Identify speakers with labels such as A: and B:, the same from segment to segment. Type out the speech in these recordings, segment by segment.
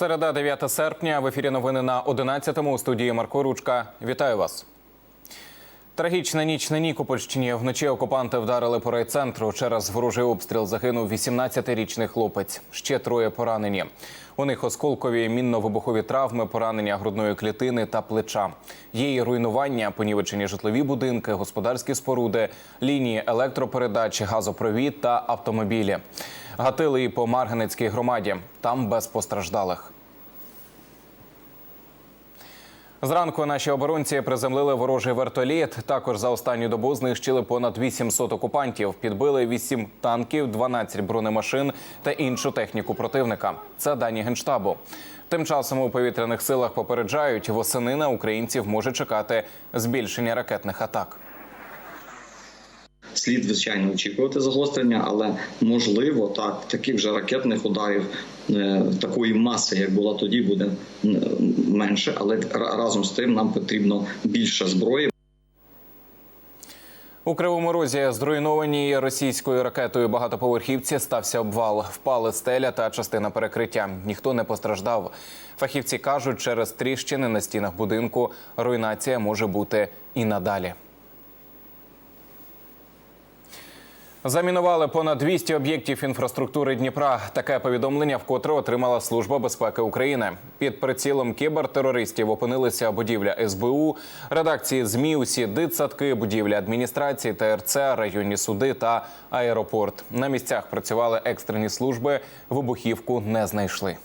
A: Середа 9 серпня в ефірі новини на 11-му у студії Марко Ручка. Вітаю вас. Трагічна ніч на Нікопольщині. Вночі окупанти вдарили по райцентру. Через ворожий обстріл загинув 18-річний хлопець. Ще троє поранені. У них осколкові мінно-вибухові травми, поранення грудної клітини та плеча. І руйнування, понівечені житлові будинки, господарські споруди, лінії електропередач, газопровід та автомобілі. Гатили і по Марганецькій громаді. Там без постраждалих. Зранку наші оборонці приземлили ворожий вертоліт. Також за останню добу знищили понад 800 окупантів. Підбили 8 танків, 12 бронемашин та іншу техніку противника. Це дані генштабу. Тим часом у повітряних силах попереджають, восени на українців може чекати збільшення ракетних атак.
B: Слід звичайно очікувати загострення, але можливо так таких вже ракетних ударів такої маси, як була тоді, буде е, менше. Але разом з тим нам потрібно більше зброї.
A: У Кривому Розі зруйнованій російською ракетою багатоповерхівці стався обвал. Впали стеля та частина перекриття. Ніхто не постраждав. Фахівці кажуть, через тріщини на стінах будинку руйнація може бути і надалі. Замінували понад 200 об'єктів інфраструктури Дніпра. Таке повідомлення вкотре отримала Служба безпеки України. Під прицілом кібертерористів опинилися будівля СБУ, редакції ЗМІ, усі дитсадки, будівлі адміністрації, ТРЦ, районні суди та аеропорт. На місцях працювали екстрені служби. Вибухівку не знайшли.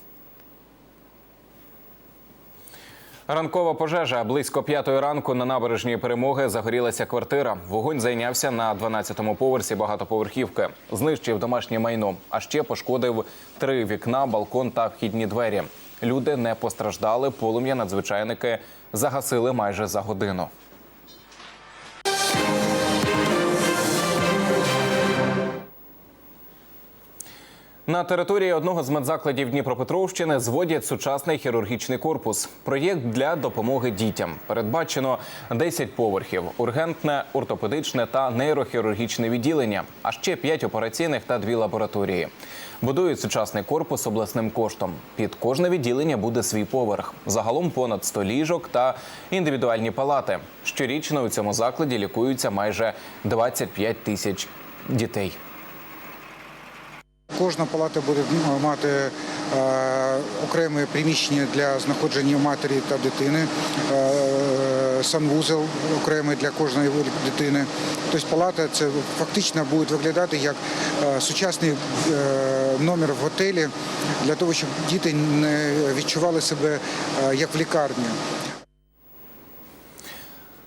A: Ранкова пожежа близько п'ятої ранку на набережній перемоги загорілася квартира. Вогонь зайнявся на 12-му поверсі багатоповерхівки. Знищив домашнє майно, а ще пошкодив три вікна, балкон та вхідні двері. Люди не постраждали. Полум'я надзвичайники загасили майже за годину. На території одного з медзакладів Дніпропетровщини зводять сучасний хірургічний корпус. Проєкт для допомоги дітям. Передбачено 10 поверхів, ургентне, ортопедичне та нейрохірургічне відділення, а ще 5 операційних та 2 лабораторії. Будують сучасний корпус обласним коштом. Під кожне відділення буде свій поверх. Загалом понад 100 ліжок та індивідуальні палати. Щорічно у цьому закладі лікуються майже 25 тисяч дітей.
C: Кожна палата буде мати е, окреме приміщення для знаходження матері та дитини, е, санвузол окремий для кожної дитини. Тобто палата це фактично буде виглядати як е, сучасний номер в готелі для того, щоб діти не відчували себе як в лікарні.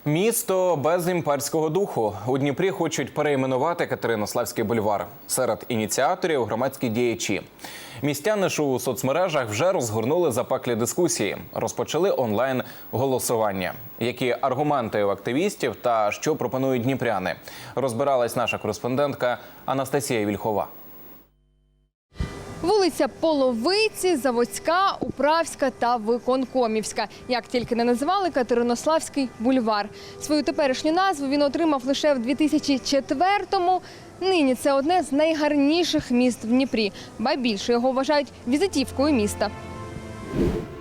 A: Місто без імперського духу у Дніпрі хочуть перейменувати Катеринославський бульвар. Серед ініціаторів громадські діячі. Містяни ж у соцмережах вже розгорнули запеклі дискусії, розпочали онлайн голосування. Які аргументи у активістів та що пропонують дніпряни? Розбиралась наша кореспондентка Анастасія Вільхова.
D: Вулиця Половиці, Заводська, Управська та Виконкомівська. Як тільки не називали Катеринославський бульвар. Свою теперішню назву він отримав лише в 2004-му. Нині це одне з найгарніших міст в Дніпрі, ба більше його вважають візитівкою міста.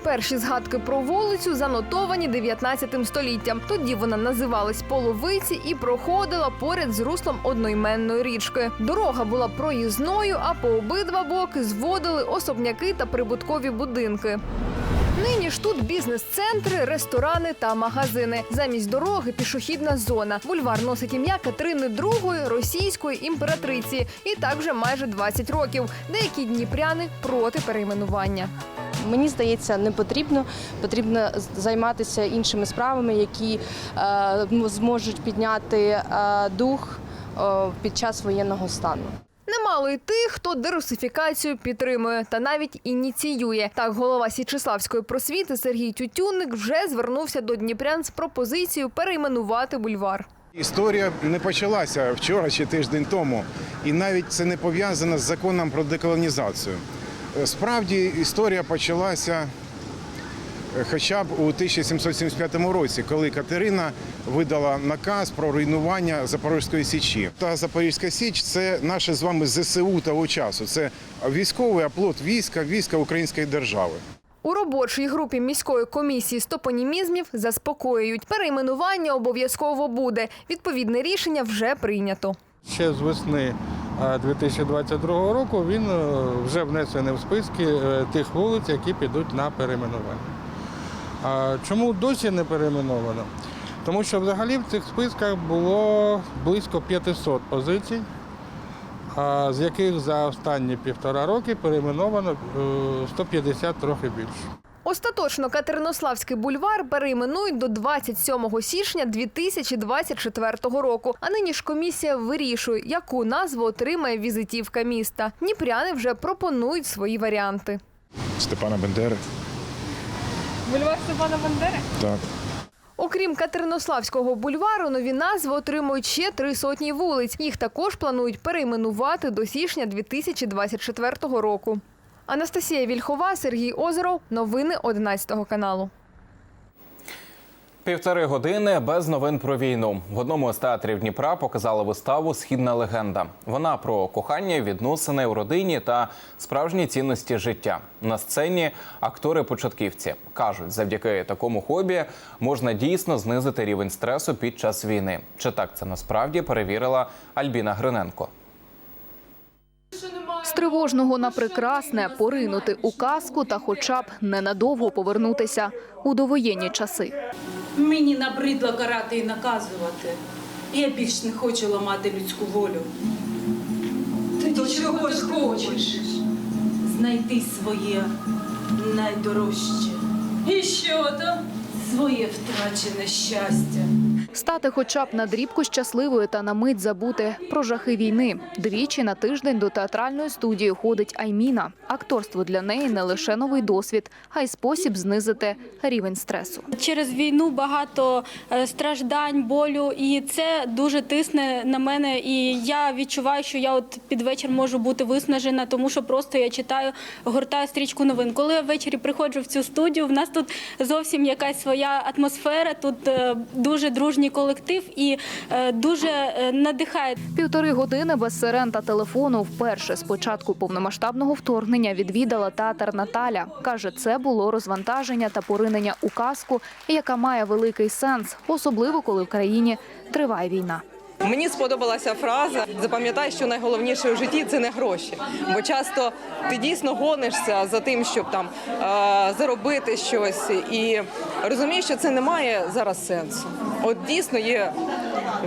D: Перші згадки про вулицю занотовані 19 століттям. Тоді вона називалась Половиці і проходила поряд з руслом одноіменної річки. Дорога була проїзною, а по обидва боки зводили особняки та прибуткові будинки. Нині ж тут бізнес-центри, ресторани та магазини. Замість дороги пішохідна зона. Бульвар носить ім'я Катерини II, російської імператриці, і так вже майже 20 років. Деякі дніпряни проти перейменування.
E: Мені здається, не потрібно. Потрібно займатися іншими справами, які е, зможуть підняти е, дух е, під час воєнного стану.
D: Немало й тих, хто дерусифікацію підтримує та навіть ініціює. Так, голова Січеславської просвіти Сергій Тютюнник вже звернувся до дніпрян з пропозицією перейменувати бульвар.
F: Історія не почалася вчора чи тиждень тому, і навіть це не пов'язано з законом про деколонізацію. Е, Справді історія почалася е, хоча б у 1775 році, коли Катерина видала наказ про руйнування Запорізької січі. Та Запорізька Січ це наше з вами ЗСУ того часу. Це військовий оплот війська, війська Української держави.
D: У робочій групі міської комісії з топонімізмів заспокоюють. Перейменування обов'язково буде. Відповідне рішення вже прийнято.
G: Ще з весни 2022 року він е, вже внесений в списки е, тих вулиць, які підуть на перейменування. Чому досі не перейменовано? Тому що взагалі в цих списках було близько 500 позицій, з яких за останні півтора роки перейменовано е, 150 трохи більше.
D: Остаточно Катеринославський бульвар перейменують до 27 січня 2024 року. А нині ж комісія вирішує, яку назву отримає візитівка міста. Дніпряни вже пропонують свої варіанти.
H: Степана Бендери.
D: Бульвар Степана Бандери?
H: Так.
D: Окрім Катеринославського бульвару, нові назви отримують ще три сотні вулиць. Їх також планують перейменувати до січня 2024 року. Анастасія Вільхова, Сергій Озеров. Новини 11 каналу.
A: Півтори години без новин про війну. В одному з театрів Дніпра показали виставу Східна легенда. Вона про кохання, відносини у родині та справжні цінності життя. На сцені актори-початківці кажуть, завдяки такому хобі можна дійсно знизити рівень стресу під час війни. Чи так це насправді перевірила Альбіна Гриненко?
I: Тривожного на прекрасне поринути у казку та хоча б ненадовго повернутися у довоєнні часи.
J: Мені набридло карати і наказувати. Я більш не хочу ламати людську волю. Тоді чого ж хочеш? Знайти своє найдорожче. І що то? Своє втрачене щастя.
I: Стати хоча б на дрібку щасливою та на мить забути про жахи війни. Двічі на тиждень до театральної студії ходить Айміна. Акторство для неї не лише новий досвід, а й спосіб знизити рівень стресу.
K: Через війну багато е, страждань, болю, і це дуже тисне на мене. І я відчуваю, що я от під вечір можу бути виснажена, тому що просто я читаю, гортаю стрічку новин. Коли я ввечері приходжу в цю студію, в нас тут зовсім якась своя атмосфера. Тут е, дуже дружній колектив і е, дуже е, надихає.
I: Півтори години без сирен та телефону вперше з початку повномасштабного вторгнення відвідала театр Наталя. Каже, це було розвантаження та поринення у казку, яка має великий сенс, особливо коли в країні триває війна.
L: Мені сподобалася фраза Запам'ятай, що найголовніше у житті це не гроші. Бо часто ти дійсно гонишся за тим, щоб там е, заробити щось, і розумієш, що це не має зараз сенсу. От дійсно є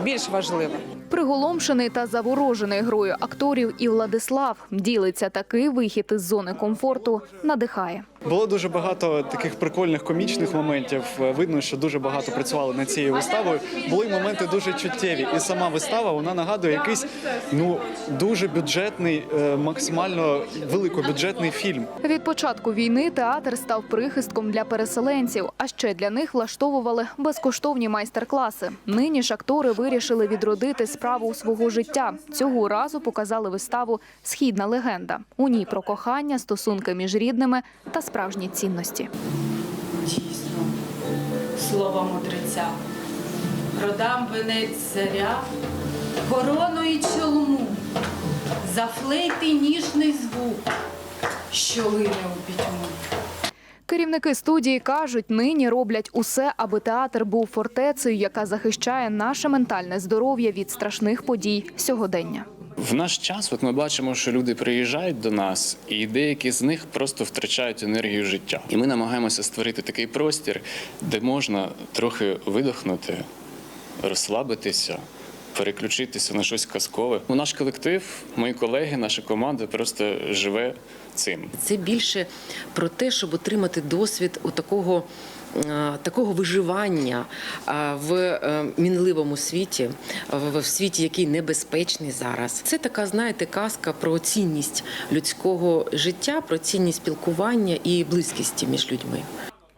L: більш важливе.
I: Приголомшений та заворожений грою акторів і Владислав ділиться такий вихід із зони комфорту, надихає.
M: Було дуже багато таких прикольних комічних моментів. Е, Видно, що дуже багато працювали над цією виставою. Були моменти дуже чуттєві, і сама вистава вона нагадує якийсь ну дуже бюджетний, е, максимально великобюджетний фільм.
I: Від початку війни театр став прихистком для переселенців, а ще для них влаштовували безкоштовні майстер-класи. Нині ж актори вирішили відродити справу свого життя. Цього разу показали виставу Східна легенда. У ній про кохання, стосунки між рідними та справжні цінності.
J: Дійсно, слова мудреця. Продам венець царя, корону і чолому, за флейти ніжний звук, що лине у пітьму.
I: Керівники студії кажуть, нині роблять усе, аби театр був фортецею, яка захищає наше ментальне здоров'я від страшних подій сьогодення.
N: В наш час, от ми бачимо, що люди приїжджають до нас, і деякі з них просто втрачають енергію життя. І ми намагаємося створити такий простір, де можна трохи видохнути, розслабитися, переключитися на щось казкове. У наш колектив, мої колеги, наша команда просто живе цим.
O: Це більше про те, щоб отримати досвід у такого. Е, Такого виживання е, в е, мінливому світі, в світі, який небезпечний зараз. Це така, знаєте, казка про цінність людського життя, про цінність спілкування і близькості між людьми.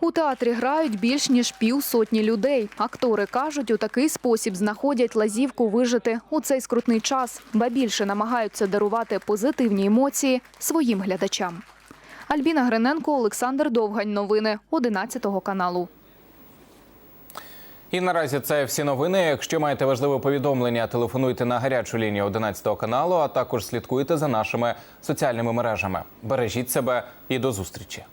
I: У театрі грають більш ніж півсотні людей. Актори кажуть, у такий спосіб знаходять лазівку вижити у цей скрутний час, ба більше намагаються дарувати позитивні емоції своїм глядачам. Альбіна Гриненко, Олександр Довгань. Новини 11 каналу.
A: І наразі це всі новини. Якщо маєте важливе повідомлення, телефонуйте на гарячу лінію 11 каналу, а також слідкуйте за нашими соціальними мережами. Бережіть себе і до зустрічі.